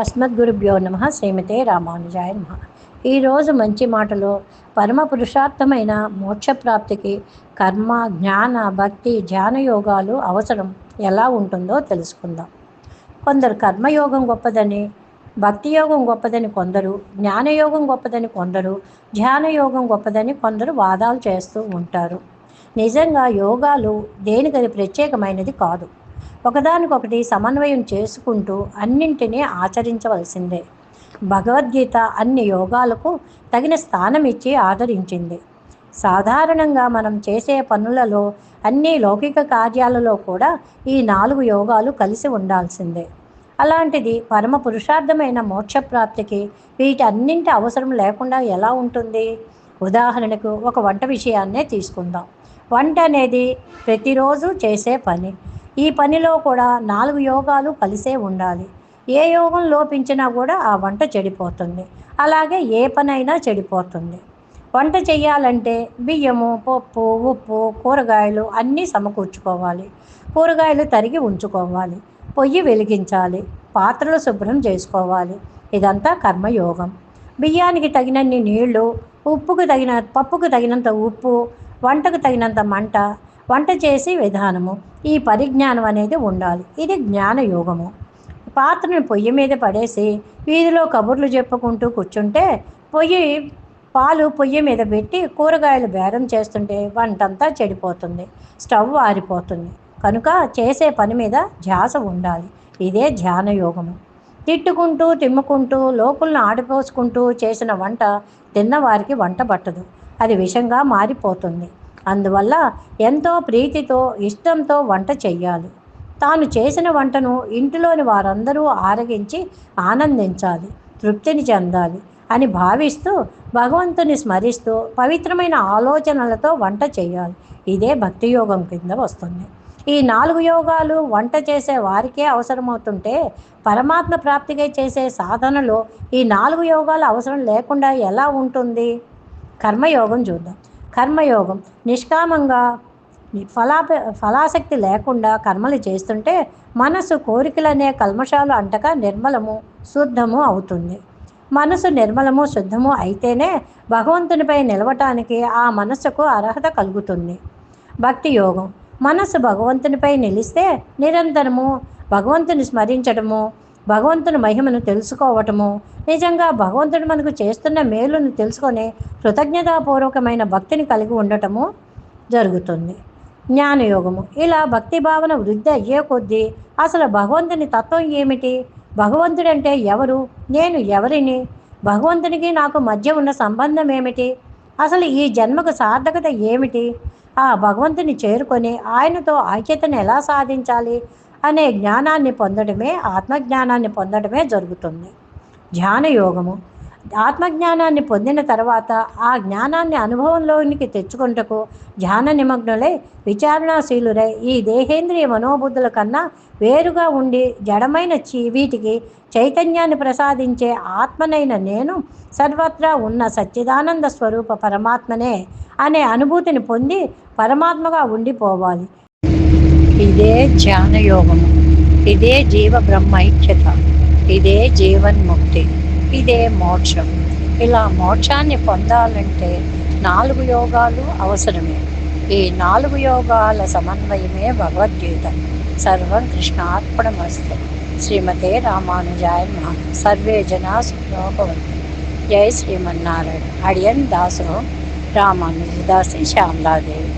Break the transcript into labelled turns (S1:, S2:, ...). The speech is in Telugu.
S1: అస్మద్గురుభ్యో నమ శ్రీమతే రామానుజాయ నమ. ఈరోజు మంచి మాటలో పరమ పురుషార్థమైన మోక్షప్రాప్తికి కర్మ జ్ఞాన భక్తి ధ్యాన యోగాలు అవసరం ఎలా ఉంటుందో తెలుసుకుందాం. కొందరు కర్మయోగం గొప్పదని భక్తి యోగం గొప్పదని కొందరు జ్ఞానయోగం గొప్పదని కొందరు ధ్యాన యోగం గొప్పదని కొందరు వాదాలు చేస్తూ ఉంటారు. నిజంగా యోగాలు దేనికది ప్రత్యేకమైనది కాదు. ఒకదానికొకటి సమన్వయం చేసుకుంటూ అన్నింటినీ ఆచరించవలసిందే. భగవద్గీత అన్ని యోగాలకు తగిన స్థానం ఇచ్చి ఆదరించింది. సాధారణంగా మనం చేసే పనులలో అన్ని లౌకిక కార్యాలలో కూడా ఈ నాలుగు యోగాలు కలిసి ఉండాల్సిందే. అలాంటిది పరమ పురుషార్థమైన మోక్షప్రాప్తికి వీటన్నింటి అవసరం లేకుండా ఎలా ఉంటుంది? ఉదాహరణకు ఒక వంట విషయాన్నే తీసుకుందాం. వంట అనేది ప్రతిరోజు చేసే పని. ఈ పనిలో కూడా నాలుగు యోగాలు కలిసే ఉండాలి. ఏ యోగం లోపించినా కూడా ఆ వంట చెడిపోతుంది. అలాగే ఏ పనైనా చెడిపోతుంది. వంట చేయాలంటే బియ్యము పప్పు ఉప్పు కూరగాయలు అన్నీ సమకూర్చుకోవాలి. కూరగాయలు తరిగి ఉంచుకోవాలి. పొయ్యి వెలిగించాలి. పాత్రలు శుభ్రం చేసుకోవాలి. ఇదంతా కర్మయోగం. బియ్యానికి తగినన్ని నీళ్ళు ఉప్పుకు తగిన పప్పుకు తగినంత ఉప్పు వంటకు తగినంత మంట వంట చేసే విధానము ఈ పరిజ్ఞానం అనేది ఉండాలి. ఇది జ్ఞానయోగము పాత్రను పొయ్యి మీద పడేసి వీధిలో కబుర్లు చెప్పుకుంటూ కూర్చుంటే పొయ్యి పాలు పొయ్యి మీద పెట్టి కూరగాయలు బేరం చేస్తుంటే వంటంతా చెడిపోతుంది. స్టవ్ ఆరిపోతుంది. కనుక చేసే పని మీద ధ్యాస ఉండాలి. ఇదే ధ్యానయోగము తిట్టుకుంటూ తిమ్ముకుంటూ లోకులను ఆడిపోసుకుంటూ చేసిన వంట తిన్నవారికి వంట పట్టదు. అది విషంగా మారిపోతుంది. అందువల్ల ఎంతో ప్రీతితో ఇష్టంతో వంట చెయ్యాలి. తాను చేసిన వంటను ఇంటిలోని వారందరూ ఆరగించి ఆనందించాలి తృప్తిని చెందాలి అని భావిస్తూ భగవంతుని స్మరిస్తూ పవిత్రమైన ఆలోచనలతో వంట చేయాలి ఇదే భక్తి యోగం కింద వస్తుంది. ఈ నాలుగు యోగాలు వంట చేసే వారికే అవసరమవుతుంటే పరమాత్మ ప్రాప్తిగా చేసే సాధనలో ఈ నాలుగు యోగాలు అవసరం లేకుండా ఎలా ఉంటుంది? కర్మయోగం చూద్దాం. కర్మయోగం. నిష్కామంగా ఫలా ఫలాసక్తి లేకుండా కర్మలు చేస్తుంటే మనసు కోరికలనే కల్మషాలు అంటక నిర్మలము శుద్ధము అవుతుంది. మనసు నిర్మలము శుద్ధము అయితేనే భగవంతునిపై నిలవటానికి ఆ మనస్సుకు అర్హత కలుగుతుంది. భక్తి యోగం. మనసు భగవంతునిపై నిలిస్తే నిరంతరము భగవంతుని స్మరించడము భగవంతుని మహిమను తెలుసుకోవటము నిజంగా భగవంతుడు మనకు చేస్తున్న మేలును తెలుసుకొని కృతజ్ఞతాపూర్వకమైన భక్తిని కలిగి ఉండటము జరుగుతుంది. జ్ఞానయోగము. ఇలా భక్తి భావన వృద్ధి అయ్యే కొద్దీ అసలు భగవంతుని తత్వం ఏమిటి? భగవంతుడంటే ఎవరు? నేను ఎవరిని? భగవంతునికి నాకు మధ్య ఉన్న సంబంధం ఏమిటి? అసలు ఈ జన్మకు సార్థకత ఏమిటి? ఆ భగవంతుని చేరుకొని ఆయనతో ఐక్యతను ఎలా సాధించాలి? అనే జ్ఞానాన్ని పొందడమే ఆత్మజ్ఞానాన్ని పొందడమే జరుగుతుంది. ధ్యాన యోగము. ఆత్మజ్ఞానాన్ని పొందిన తర్వాత ఆ జ్ఞానాన్ని అనుభవంలోనికి తెచ్చుకుంటకు ధ్యాన నిమగ్నులై విచారణాశీలురై ఈ దేహేంద్రియ మనోబుద్ధుల కన్నా వేరుగా ఉండి జడమైన చీ వీటికి చైతన్యాన్ని ప్రసాదించే ఆత్మనైన నేను సర్వత్రా ఉన్న సచ్చిదానంద స్వరూప పరమాత్మనే అనే అనుభూతిని పొంది పరమాత్మగా ఉండిపోవాలి. ఇదే ధ్యానయోగము ఇదే జీవ బ్రహ్మైక్యత ఇదే జీవన్ముక్తి. ఇదే మోక్షం. ఇలా మోక్షాన్ని పొందాలంటే నాలుగు యోగాలు అవసరమే. ఈ నాలుగు యోగాల సమన్వయమే భగవద్గీత. సర్వం కృష్ణార్పణమస్తు. శ్రీమతే రామానుజాయ సర్వే జనా సుఖోభవంతు జై శ్రీమన్నారాయణ. అడియన్ దాసు రామానుజదాసి శ్యామలాదేవి.